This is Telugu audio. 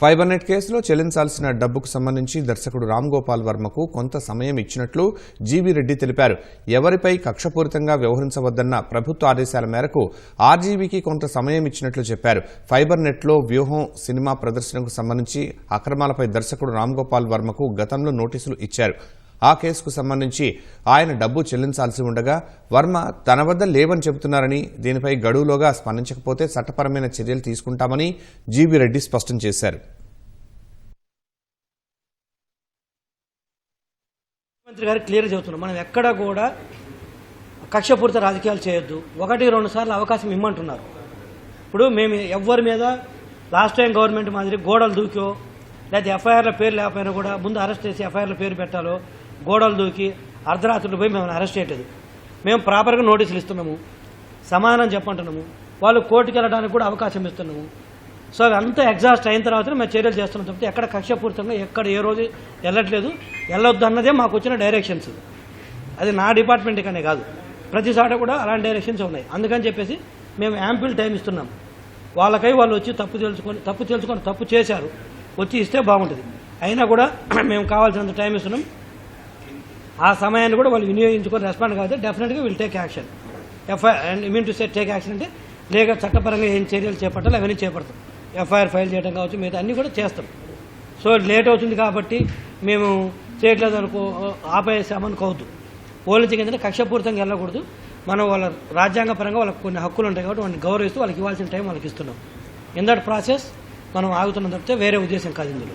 ఫైబర్ నెట్ కేసులో చెల్లించాల్సిన డబ్బుకు సంబంధించి దర్శకుడు రామ్ గోపాల్ వర్మకు కొంత సమయం ఇచ్చినట్లు జీవీ రెడ్డి తెలిపారు. ఎవరిపై కక్షపూరితంగా వ్యవహరించవద్దన్న ప్రభుత్వ ఆదేశాల మేరకు ఆర్జీవీకి కొంత సమయం ఇచ్చినట్లు చెప్పారు. ఫైబర్ నెట్లో వ్యూహం సినిమా ప్రదర్శనకు సంబంధించి అక్రమాలపై దర్శకుడు రామ్ గోపాల్ వర్మకు గతంలో నోటీసులు ఇచ్చారు. ఆ కేసుకు సంబంధించి ఆయన డబ్బు చెల్లించాల్సి ఉండగా వర్మ తన వద్ద లేవని చెబుతున్నారని దీనిపై గడువులోగా స్పందించకపోతే చట్టపరమైన చర్యలు తీసుకుంటామని జీబీ రెడ్డి స్పష్టం చేశారు. ముఖ్యమంత్రి గారు క్లియర్ చెబుతున్నాం మనం ఎక్కడ కూడా కక్షపూరిత రాజకీయాలు చేయొద్దు. ఒకటి రెండు సార్లు అవకాశం ఇమ్మంటున్నారు. ఇప్పుడు మేము ఎవ్వరి మీద లాస్ట్ టైం గవర్నమెంట్ మాదిరి గోడలు దూకో లేదా ఎఫ్ఐఆర్ల పేరు లేకపోయినా కూడా ముందు అరెస్ట్ చేసి ఎఫ్ఐఆర్ల పేరు పెట్టాలో గోడలు దూకి అర్ధరాత్రులు పోయి మేము అరెస్ట్ చేయట్లేదు. మేము ప్రాపర్గా నోటీసులు ఇస్తున్నాము. సమాధానం చెప్పంటున్నాము వాళ్ళు కోర్టుకు వెళ్ళడానికి కూడా అవకాశం ఇస్తున్నాము. సో అంతా ఎగ్జాస్ట్ అయిన తర్వాత మేము చర్యలు చేస్తున్నాం తప్పితే ఎక్కడ కక్షపూరితంగా ఎక్కడ ఏ రోజు వెళ్ళట్లేదు. వెళ్ళొద్దు అన్నదే మాకు వచ్చిన డైరెక్షన్స్ అది నా డిపార్ట్మెంట్ కానీ కాదు. ప్రతి చోట కూడా అలాంటి డైరెక్షన్స్ ఉన్నాయి. అందుకని చెప్పేసి మేము యాంపిల్ టైం ఇస్తున్నాం. వాళ్ళకై వాళ్ళు వచ్చి తప్పు తెలుసుకొని తప్పు తెలుసుకొని తప్పు చేశారు. వచ్చి ఇస్తే బాగుంటుంది. అయినా కూడా మేము కావాల్సినంత టైం ఇస్తున్నాం. ఆ సమయాన్ని కూడా వాళ్ళు వినియోగించుకొని రెస్పాండ్ కాదు డెఫినెట్గా will take action FIR and mean to say take action అంటే లేక చట్టపరంగా ఏం చర్యలు చేపట్టాలి అవన్నీ చేపడతాం. ఎఫ్ఐఆర్ ఫైల్ చేయడం కావచ్చు మిగతా అన్నీ కూడా చేస్తాం. సో లేట్ అవుతుంది కాబట్టి మేము చేయట్లేదు అనుకో ఆపేసామనుకోవద్దు పోలీసు ఏంటంటే కక్షపూరితంగా వెళ్ళకూడదు. మనం వాళ్ళ రాజ్యాంగ పరంగా వాళ్ళకి కొన్ని హక్కులు ఉంటాయి కాబట్టి వాళ్ళని గౌరవిస్తూ వాళ్ళకి ఇవ్వాల్సిన టైం వాళ్ళకి ఇస్తున్నాం. ఇన్ దట్ ప్రాసెస్ మనం ఆగుతున్నాం తప్పితే వేరే ఉద్దేశం కాదు ఇందులో.